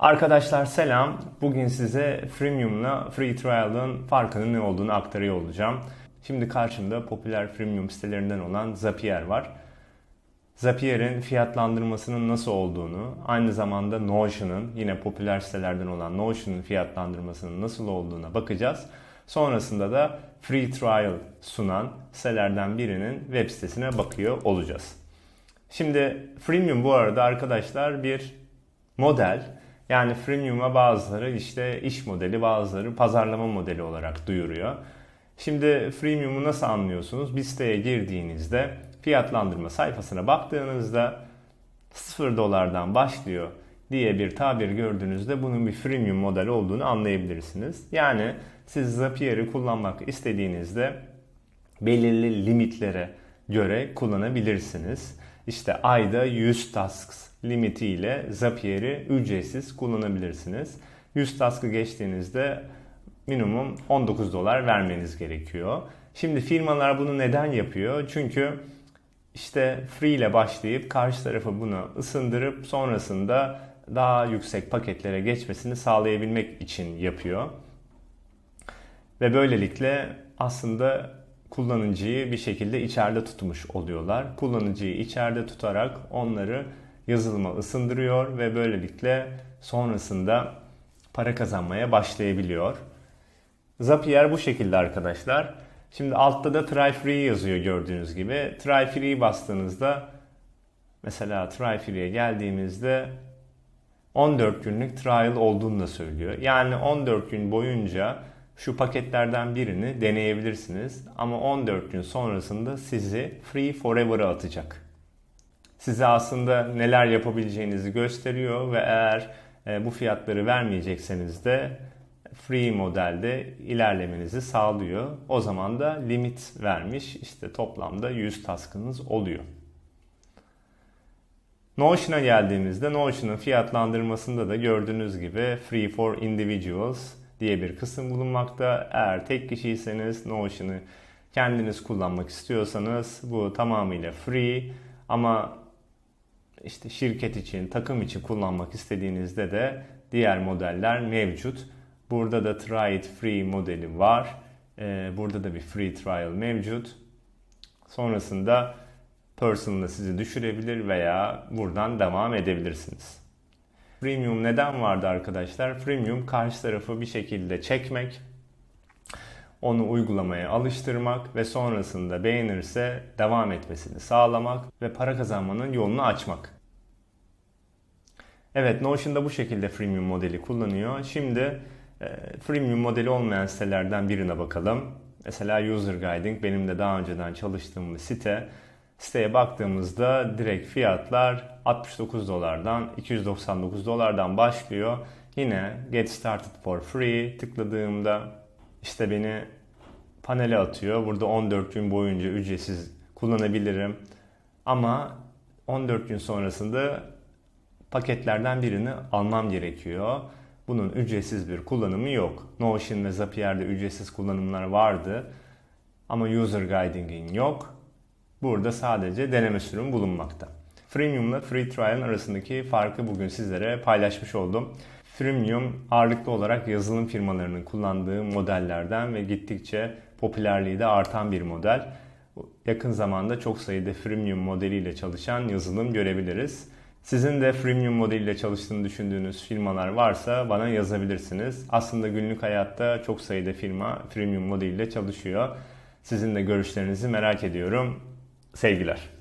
Arkadaşlar selam. Bugün size Freemium'la Free Trial'ın farkının ne olduğunu aktarıyor olacağım. Şimdi karşımda popüler freemium sitelerinden olan Zapier var. Zapier'in fiyatlandırmasının nasıl olduğunu, aynı zamanda Notion'ın yine popüler sitelerden olan Notion'ın fiyatlandırmasının nasıl olduğuna bakacağız. Sonrasında da free trial sunan sitelerden birinin web sitesine bakıyor olacağız. Şimdi freemium bu arada arkadaşlar bir model. Yani freemium'a bazıları işte iş modeli, bazıları pazarlama modeli olarak duyuruyor. Şimdi freemium'u nasıl anlıyorsunuz? Bir siteye girdiğinizde fiyatlandırma sayfasına baktığınızda 0 dolardan başlıyor diye bir tabir gördüğünüzde bunun bir freemium model olduğunu anlayabilirsiniz. Yani siz Zapier'i kullanmak istediğinizde belirli limitlere göre kullanabilirsiniz. İşte ayda 100 tasks limiti ile Zapier'i ücretsiz kullanabilirsiniz. 100 task'ı geçtiğinizde minimum 19 dolar vermeniz gerekiyor. Şimdi firmalar bunu neden yapıyor? Çünkü işte free ile başlayıp karşı tarafı bunu ısındırıp sonrasında daha yüksek paketlere geçmesini sağlayabilmek için yapıyor. Ve böylelikle aslında kullanıcıyı bir şekilde içeride tutmuş oluyorlar. Kullanıcıyı içeride tutarak onları yazılıma ısındırıyor ve böylelikle sonrasında para kazanmaya başlayabiliyor. Zapier bu şekilde arkadaşlar. Şimdi altta da try free yazıyor gördüğünüz gibi. Try free bastığınızda mesela try free'ye geldiğimizde 14 günlük trial olduğunu da söylüyor. Yani 14 gün boyunca şu paketlerden birini deneyebilirsiniz ama 14 gün sonrasında sizi free forever'a atacak. Size aslında neler yapabileceğinizi gösteriyor ve eğer e, bu fiyatları vermeyecekseniz de free modelde ilerlemenizi sağlıyor. O zaman da limit vermiş. İşte toplamda 100 taskınız oluyor. Notion'a geldiğimizde Notion'ın fiyatlandırmasında da gördüğünüz gibi Free for Individuals diye bir kısım bulunmakta. Eğer tek kişiyseniz Notion'ı kendiniz kullanmak istiyorsanız bu tamamıyla free ama işte şirket için, takım için kullanmak istediğinizde de diğer modeller mevcut. Burada da Try It Free modeli var. Ee, burada da bir free trial mevcut. Sonrasında personal'da sizi düşürebilir veya buradan devam edebilirsiniz. Freemium neden vardı arkadaşlar? Freemium karşı tarafı bir şekilde çekmek, onu uygulamaya alıştırmak ve sonrasında beğenirse devam etmesini sağlamak ve para kazanmanın yolunu açmak. Evet Notion'da bu şekilde freemium modeli kullanıyor. Şimdi e, freemium modeli olmayan sitelerden birine bakalım. Mesela User Guiding benim de daha önceden çalıştığım bir site. Siteye baktığımızda direkt fiyatlar 69 dolardan 299 dolardan başlıyor. Yine Get Started for Free tıkladığımda işte beni panele atıyor. Burada 14 gün boyunca ücretsiz kullanabilirim. Ama 14 gün sonrasında paketlerden birini almam gerekiyor. Bunun ücretsiz bir kullanımı yok. Notion ve Zapier'de ücretsiz kullanımlar vardı. Ama User Guiding'in yok. Burada sadece deneme sürüm bulunmakta. Freemium ile Free Trial'ın arasındaki farkı bugün sizlere paylaşmış oldum. Freemium ağırlıklı olarak yazılım firmalarının kullandığı modellerden ve gittikçe popülerliği de artan bir model. Yakın zamanda çok sayıda freemium modeliyle çalışan yazılım görebiliriz. Sizin de freemium modeliyle çalıştığını düşündüğünüz firmalar varsa bana yazabilirsiniz. Aslında günlük hayatta çok sayıda firma freemium modeliyle çalışıyor. Sizin de görüşlerinizi merak ediyorum. Sevgiler.